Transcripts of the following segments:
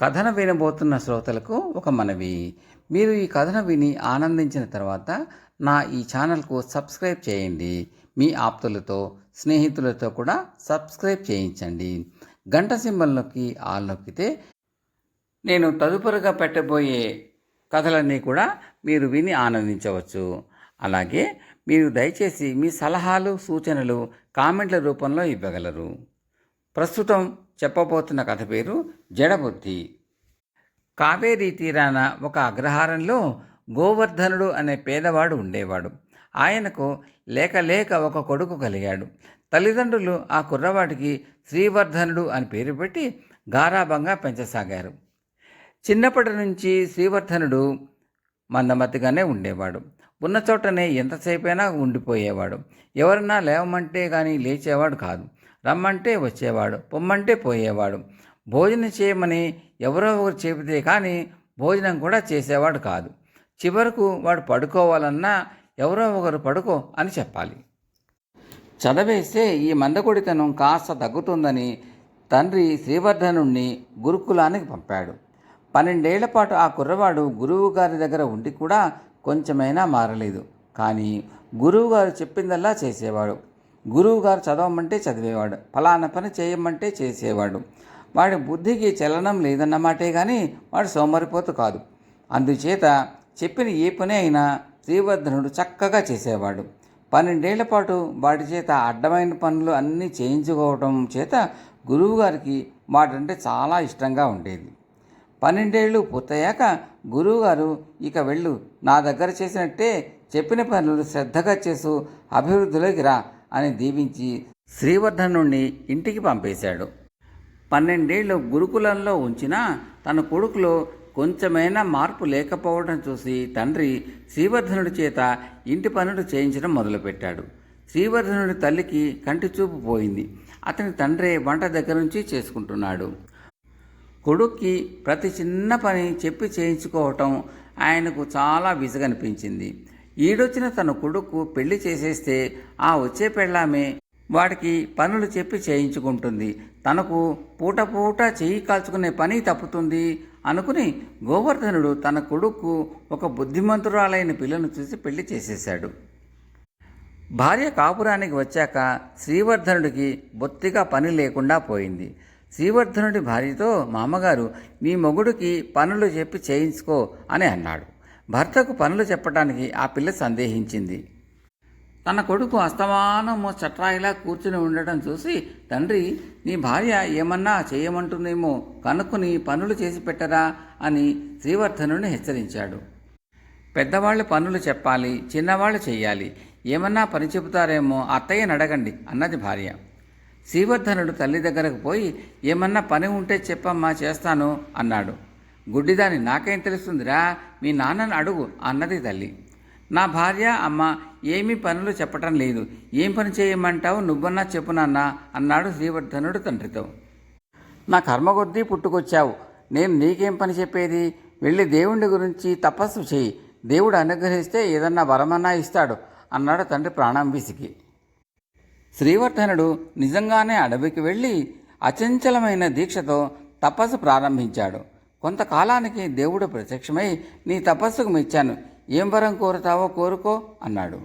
కథన వినబోతున్న శ్రోతలకు ఒక మనవి. మీరు ఈ కథను విని ఆనందించిన తర్వాత నా ఈ ఛానల్కు సబ్స్క్రైబ్ చేయండి. మీ ఆప్తులతో స్నేహితులతో కూడా సబ్స్క్రైబ్ చేయించండి. గంట సింబల్ నొక్కి ఆల్ నొక్కితే నేను తదుపరిగా పెట్టబోయే కథలన్నీ కూడా మీరు విని ఆనందించవచ్చు. అలాగే మీరు దయచేసి మీ సలహాలు సూచనలు కామెంట్ల రూపంలో ఇవ్వగలరు. ప్రస్తుతం చెప్పబోతున్న కథ పేరు జడబుద్ధి. కావేరీ తీరాన ఒక అగ్రహారంలో గోవర్ధనుడు అనే పేదవాడు ఉండేవాడు. ఆయనకు లేక లేక ఒక కొడుకు కలిగాడు. తల్లిదండ్రులు ఆ కుర్రవాడికి శ్రీవర్ధనుడు అని పేరు పెట్టి గారాభంగా పెంచసాగారు. చిన్నప్పటి నుంచి శ్రీవర్ధనుడు మందమతిగానే ఉండేవాడు. ఉన్న చోటనే ఎంతసేపైనా ఉండిపోయేవాడు. ఎవరన్నా లేవమంటే కానీ లేచేవాడు కాదు. రమ్మంటే వచ్చేవాడు పొమ్మంటే పోయేవాడు. భోజనం చేయమని ఎవరో ఒకరు చెబితే కానీ భోజనం కూడా చేసేవాడు కాదు. చివరకు వాడు పడుకోవాలన్నా ఎవరో ఒకరు పడుకో అని చెప్పాలి. చదవేస్తే ఈ మందకొడితనం కాస్త తగ్గుతుందని తండ్రి శ్రీవర్ధనుణ్ణి గురుకులానికి పంపాడు. పన్నెండేళ్ళ పాటు ఆ కుర్రవాడు గురువు గారి దగ్గర ఉండి కూడా కొంచెమైనా మారలేదు. కానీ గురువుగారు చెప్పిందల్లా చేసేవాడు. గురువుగారు చదవమంటే చదివేవాడు ఫలానా పని చేయమంటే చేసేవాడు. వాడి బుద్ధికి చలనం లేదన్నమాటే కానీ వాడు సోమరిపోతు కాదు. అందుచేత చెప్పిన ఏ పని అయినా శ్రీవర్ధనుడు చక్కగా చేసేవాడు. పన్నెండేళ్ళ పాటు వాటి చేత అడ్డమైన పనులు అన్నీ చేయించుకోవటం చేత గురువుగారికి వాటంటే చాలా ఇష్టంగా ఉండేది. పన్నెండేళ్ళు పూర్తయ్యాక గురువుగారు ఇక వెళ్ళు నా దగ్గర చేసినట్టే చెప్పిన పనులు శ్రద్ధగా చేసు అభివృద్ధిలోకి రా అని దీవించి శ్రీవర్ధనుణ్ణి ఇంటికి పంపేశాడు. పన్నెండేళ్ళు గురుకులంలో ఉంచినా తన కొడుకులో కొంచెమైనా మార్పు లేకపోవడం చూసి తండ్రి శ్రీవర్ధనుడి చేత ఇంటి పనులు చేయించడం మొదలుపెట్టాడు. శ్రీవర్ధనుడి తల్లికి కంటి చూపు పోయింది. అతని తండ్రి వంట దగ్గర నుంచి చేసుకుంటున్నాడు. కొడుక్కి ప్రతి చిన్న పని చెప్పి చేయించుకోవటం ఆయనకు చాలా విసుగనిపించింది. ఈడొచ్చిన తన కొడుకు పెళ్ళి చేసేస్తే ఆ వచ్చే పెళ్ళామే వాడికి పనులు చెప్పి చేయించుకుంటుంది. తనకు పూట పూట చెయ్యి కాల్చుకునే పని తప్పుతుంది అనుకుని గోవర్ధనుడు తన కొడుకు ఒక బుద్ధిమంతురాలైన పిల్లను చూసి పెళ్ళి చేసేశాడు. భార్య కాపురానికి వచ్చాక శ్రీవర్ధనుడికి బొత్తిగా పని లేకుండా పోయింది. శ్రీవర్ధనుడి భార్యతో మామగారు నీ మొగుడికి పనులు చెప్పి చేయించుకో అని అన్నాడు. భర్తకు పనులు చెప్పడానికి ఆ పిల్ల సందేహించింది. తన కొడుకు అస్తమానము చట్రాయిలా కూర్చుని ఉండటం చూసి తండ్రి నీ భార్య ఏమన్నా చేయమంటుందేమో కనుక్కుని పనులు చేసి పెట్టరా అని శ్రీవర్ధనుని హెచ్చరించాడు. పెద్దవాళ్ళు పనులు చెప్పాలి చిన్నవాళ్ళు చేయాలి ఏమన్నా పని చెబుతారేమో అత్తయ్యని అడగండి అన్నది భార్య. శ్రీవర్ధనుడు తల్లి దగ్గరకు పోయి ఏమన్నా పని ఉంటే చెప్పమ్మా చేస్తాను అన్నాడు. గుడ్డిదాని నాకేం తెలుస్తుందిరా? మీ నాన్నను అడుగు అన్నది తల్లి. నా భార్య అమ్మ ఏమీ పనులు చెప్పటం లేదు. ఏం పని చేయమంటావు? నువ్వన్నా చెప్పు నాన్న అన్నాడు శ్రీవర్ధనుడు తండ్రితో. నా కర్మగొద్దీ పుట్టుకొచ్చావు. నేను నీకేం పని చెప్పేది? వెళ్ళి దేవుడి గురించి తపస్సు చేయి. దేవుడు అనుగ్రహిస్తే ఏదన్నా వరమన్నా ఇస్తాడు అన్నాడు తండ్రి ప్రాణం విసికి శ్రీవర్ధనుడు నిజంగానే అడవికి వెళ్ళి అచంచలమైన దీక్షతో తపస్సు ప్రారంభించాడు. కొంతకాలానికి దేవుడు ప్రత్యక్షమై నీ తపస్సుకు మెచ్చాను. ఏం వరం కోరుతావో కోరుకో అన్నాడు.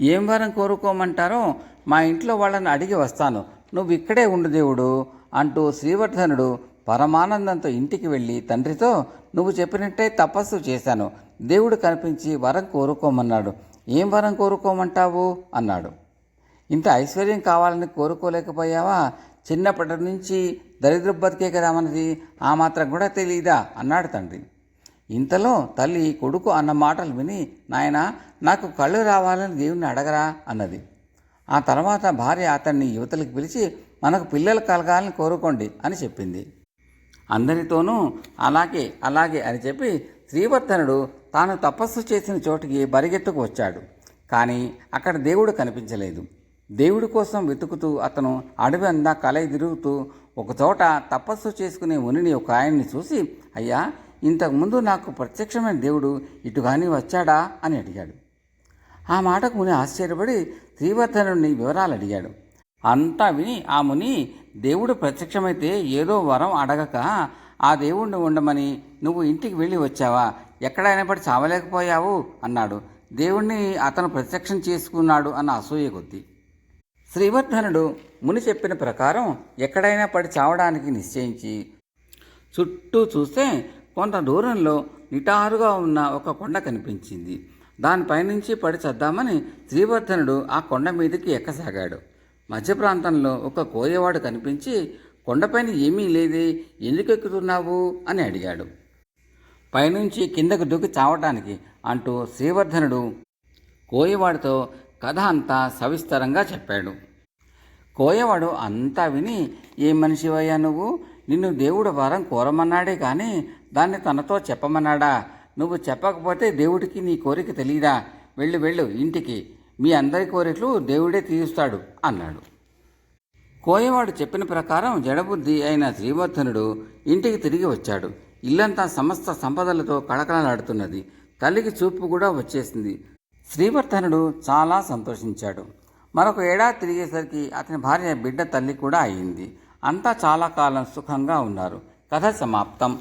ఏం వరం కోరుకోమంటారో మా ఇంట్లో వాళ్ళని అడిగి వస్తాను. నువ్వు ఇక్కడే ఉండు దేవుడు అంటూ శ్రీవర్ధనుడు పరమానందంతో ఇంటికి వెళ్ళి తండ్రితో నువ్వు చెప్పినట్టే తపస్సు చేశాను. దేవుడు కనిపించి వరం కోరుకోమన్నాడు. ఏం వరం కోరుకోమంటావు? అన్నాడు. ఇంత ఐశ్వర్యం కావాలని కోరుకోలేకపోయావా? చిన్నప్పటి నుంచి దరిద్ర బతికే కదా మనది. ఆ మాత్రం కూడా తెలియదా అన్నాడు తండ్రి. ఇంతలో తల్లి కొడుకు అన్న మాటలు విని నాయన నాకు కళ్ళు రావాలని దేవుణ్ణి అడగరా? అన్నది. ఆ తర్వాత భార్య అతన్ని యువతలకు పిలిచి మనకు పిల్లలు కలగాలని కోరుకోండి అని చెప్పింది. అందరితోనూ అలాగే అలాగే అని చెప్పి శ్రీవర్ధనుడు తాను తపస్సు చేసిన చోటికి బరిగెత్తుకు వచ్చాడు. కానీ అక్కడ దేవుడు కనిపించలేదు. దేవుడి కోసం వెతుకుతూ అతను అడవి అందా కలయి తిరుగుతూ ఒకచోట తపస్సు చేసుకునే మునిని ఒక ఆయన్ని చూసి అయ్యా ఇంతకుముందు నాకు ప్రత్యక్షమైన దేవుడు ఇటుగాని వచ్చాడా? అని అడిగాడు. ఆ మాటకు ముని ఆశ్చర్యపడి శ్రీవర్ధనుడిని వివరాలు అడిగాడు. అంతా విని ఆ ముని దేవుడు ప్రత్యక్షమైతే ఏదో వరం అడగక ఆ దేవుణ్ణి ఉండమని నువ్వు ఇంటికి వెళ్ళి వచ్చావా? ఎక్కడైనా పడి చావలేకపోయావు? అన్నాడు. దేవుణ్ణి అతను ప్రత్యక్షం చేసుకున్నాడు అన్న అసూయ కొద్దీ. శ్రీవర్ధనుడు ముని చెప్పిన ప్రకారం ఎక్కడైనా పడి చావడానికి నిశ్చయించి చుట్టూ చూస్తే కొంత దూరంలో నిటారుగా ఉన్న ఒక కొండ కనిపించింది. దానిపైనుంచి పడి చద్దామని శ్రీవర్ధనుడు ఆ కొండ మీదకి ఎక్కసాగాడు. మధ్య ప్రాంతంలో ఒక కోయవాడు కనిపించి కొండపైన ఏమీ లేదే ఎందుకు ఎక్కుతున్నావు? అని అడిగాడు. పైనుంచి కిందకు దూకి చావటానికి అంటూ శ్రీవర్ధనుడు కోయవాడితో కథ అంతా సవిస్తరంగా చెప్పాడు. కోయవాడు అంతా విని ఏ మనిషివయ్యా నువ్వు? నిన్ను దేవుడు వరం కోరమన్నాడే కానీ దాన్ని తనతో చెప్పమన్నాడా? నువ్వు చెప్పకపోతే దేవుడికి నీ కోరిక తెలియదా? వెళ్ళు వెళ్ళు ఇంటికి. మీ అందరి కోరికలు దేవుడే తీరుస్తాడు అన్నాడు. కోయవాడు చెప్పిన ప్రకారం జడబుద్ధి అయిన శ్రీవర్ధనుడు ఇంటికి తిరిగి వచ్చాడు. ఇల్లంతా సమస్త సంపదలతో కళకళలాడుతున్నది. తల్లికి చూపు కూడా వచ్చేసింది. శ్రీవర్ధనుడు చాలా సంతోషించాడు. మరొక ఏడాది తిరిగేసరికి అతని భార్య బిడ్డ తల్లి కూడా అయింది. అంతా చాలా కాలం సుఖంగా ఉన్నారు. కథ సమాప్తం.